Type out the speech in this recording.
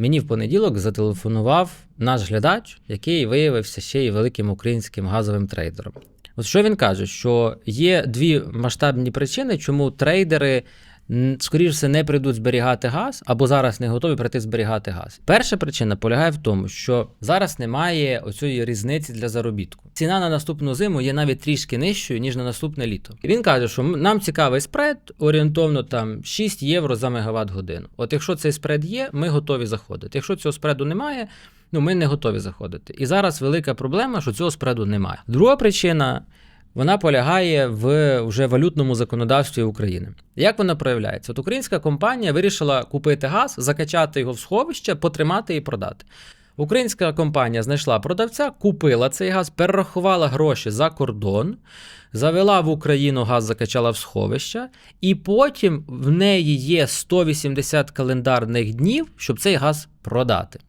Мені в понеділок зателефонував наш глядач, який виявився ще й великим українським газовим трейдером. От що він каже, що є дві масштабні причини, чому трейдери. М, Скоріше все, не прийдуть зберігати газ або зараз не готові прийти зберігати газ. Перша причина полягає в тому, що зараз немає оцієї різниці для заробітку. Ціна на наступну зиму є навіть трішки нижчою, ніж на наступне літо. І він каже, що нам цікавий спред орієнтовно там 6 євро за мегаватт годину. От якщо цей спред є, ми готові заходити. Якщо цього спреду немає, ну ми не готові заходити. І зараз велика проблема, що цього спреду немає. Друга причина. Вона полягає в вже валютному законодавстві України. Як вона проявляється? От українська компанія вирішила купити газ, закачати його в сховище, потримати і продати. Українська компанія знайшла продавця, купила цей газ, перерахувала гроші за кордон, завела в Україну газ, закачала в сховища, і потім в неї є 180 календарних днів, щоб цей газ продати.